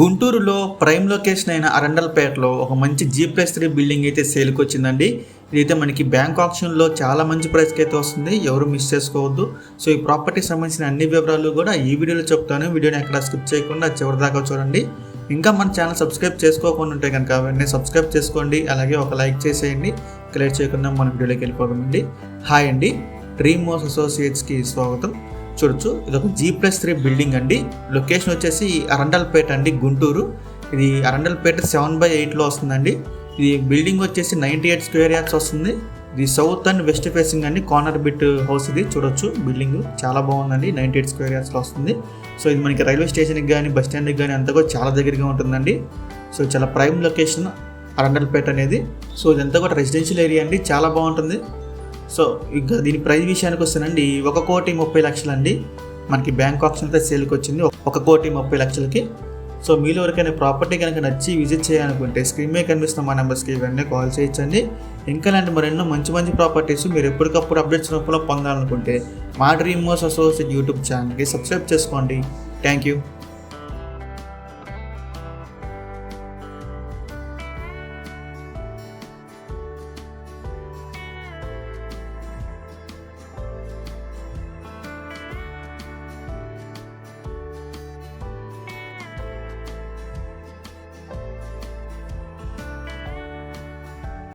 గుంటూరులో prime location అయిన అరండల్పేటలో ఒక మంచి జీ ప్లస్ త్రీ బిల్డింగ్ అయితే సేల్కి వచ్చిందండి. ఇదైతే మనకి బ్యాంక్ ఆప్షన్లో చాలా మంచి ప్రైస్కి అయితే వస్తుంది. ఎవరు మిస్ చేసుకోవద్దు. సో ఈ ప్రాపర్టీకి సంబంధించిన అన్ని వివరాలు కూడా ఈ వీడియోలో చెప్తాను. వీడియోని ఎక్కడ స్కిప్ చేయకుండా చివరి దాకా చూడండి. ఇంకా మన ఛానల్ సబ్స్క్రైబ్ చేసుకోకుండా ఉంటే కనుక వెంటనే సబ్స్క్రైబ్ చేసుకోండి. అలాగే ఒక లైక్ చేసేయండి. క్లియర్ చేయకుండా మన వీడియోలోకి వెళ్ళిపోదామండి. హాయ్ అండి. డ్రీమ్ మోస్ అసోసియేట్స్కి స్వాగతం. చూడొచ్చు. ఇది ఒక జీ ప్లస్ త్రీ బిల్డింగ్ అండి. లొకేషన్ వచ్చేసి అరండల్పేట అండి గుంటూరు. ఇది అరండల్పేట సెవెన్ బై ఎయిట్లో వస్తుందండి. ఇది బిల్డింగ్ వచ్చేసి నైంటీ ఎయిట్ స్క్వేర్ యార్డ్స్ వస్తుంది. ఇది సౌత్ అండ్ వెస్ట్ ఫేసింగ్ అండి కార్నర్ బిట్ హౌస్ ఇది. చూడొచ్చు. బిల్డింగ్ చాలా బాగుందండి నైంటీ ఎయిట్ స్క్వేర్ యార్డ్స్లో వస్తుంది. సో ఇది మనకి రైల్వే స్టేషన్కి కానీ బస్ స్టాండ్కి కానీ అంతా కూడా చాలా దగ్గరగా ఉంటుందండి. సో చాలా ప్రైమ్ లొకేషన్ అరండల్పేట అనేది. సో ఇదంతా కూడా రెసిడెన్షియల్ ఏరియా అండి. చాలా బాగుంటుంది. సో ఇంకా దీని ప్రైజ్ విషయానికి వస్తానండి ఒక కోటి ముప్పై లక్షలండి. మనకి బ్యాంక్ ఆప్షన్ అయితే సేల్కి వచ్చింది ఒక కోటి ముప్పై లక్షలకి. సో మీలో ఎవరికైనా ప్రాపర్టీ కనుక నచ్చి విజిట్ చేయాలనుకుంటే స్క్రీన్ మీద కనిపిస్తున్న మా నెంబర్స్కి ఇవన్నీ కాల్ చేయించండి ఇంకా ఇలాంటి మరెన్నో మంచి మంచి ప్రాపర్టీస్ మీరు ఎప్పటికప్పుడు అప్డేట్స్ రూపంలో పొందాలనుకుంటే మా డ్రీమ్ మోస్ అసోసియేట్ యూట్యూబ్ ఛానల్కి సబ్స్క్రైబ్ చేసుకోండి. Thank you